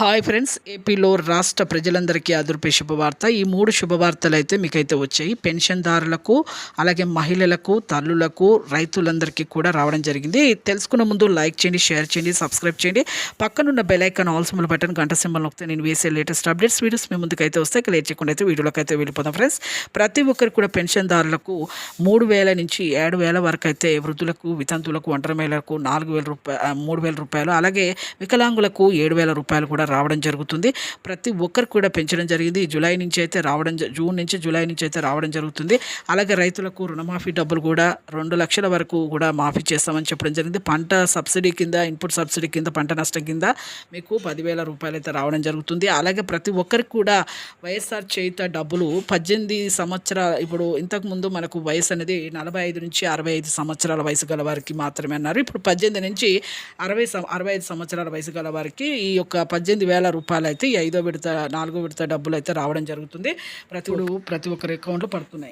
Hi friends ఏపీలో రాష్ట్ర ప్రజలందరికీ అదుర్పే శుభవార్త. ఈ మూడు శుభవార్తలు అయితే మీకైతే వచ్చాయి. పెన్షన్దారులకు అలాగే మహిళలకు తల్లులకు రైతులందరికీ కూడా రావడం జరిగింది. తెలుసుకున్న ముందు లైక్ చేయండి షేర్ చేయండి సబ్స్క్రైబ్ చేయండి. పక్కనున్న bell icon all symbol button గంట సింబల్ నొక్కితే నేను వేసే లేటెస్ట్ అప్డేట్స్ వీడియోస్ మీ ముందుకు అయితే వస్తాయి క్లియర్ చేయకుండా అయితే వీడియోలోకి అయితే వెళ్ళిపోతాం ఫ్రెండ్స్ ప్రతి ఒక్కరికి కూడా పెన్షన్దారులకు మూడు వేల నుంచి ఏడు వేల వరకు అయితే వృద్ధులకు వితంతులకు ఒంటరి మహిళలకు నాలుగు వేల రూపాయలు మూడు వేల రూపాయలు అలాగే వికలాంగులకు ఏడు వేల రూపాయలు కూడా రావడం జరుగుతుంది. ప్రతి ఒక్కరికి కూడా పెంచడం జరిగింది. జూలై నుంచి అయితే రావడం జూన్ నుంచి జూలై నుంచి అయితే రావడం జరుగుతుంది. అలాగే రైతులకు రుణమాఫీ డబ్బులు కూడా రెండు లక్షల వరకు కూడా మాఫీ చేస్తామని చెప్పడం జరిగింది. పంట సబ్సిడీ కింద ఇన్పుట్ సబ్సిడీ కింద పంట నష్టం కింద మీకు పదివేల రూపాయలు అయితే రావడం జరుగుతుంది. అలాగే ప్రతి ఒక్కరికి కూడా వైఎస్ఆర్ చేయుత డబ్బులు పద్దెనిమిది సంవత్సరాల ఇప్పుడు ఇంతకుముందు మనకు వయసు అనేది నలభై ఐదు నుంచి అరవై ఐదు సంవత్సరాల వయసు గల వారికి మాత్రమే అన్నారు. ఇప్పుడు పద్దెనిమిది నుంచి అరవై అరవై ఐదు సంవత్సరాల వయసు గల వారికి ఈ యొక్క పద్దెనిమిది వేల రూపాయలు అయితే ఈ ఐదో విడత నాలుగో విడత డబ్బులు అయితే రావడం జరుగుతుంది. ప్రతి ప్రతి ఒక్కరి అకౌంట్లో పడుతున్నాయి.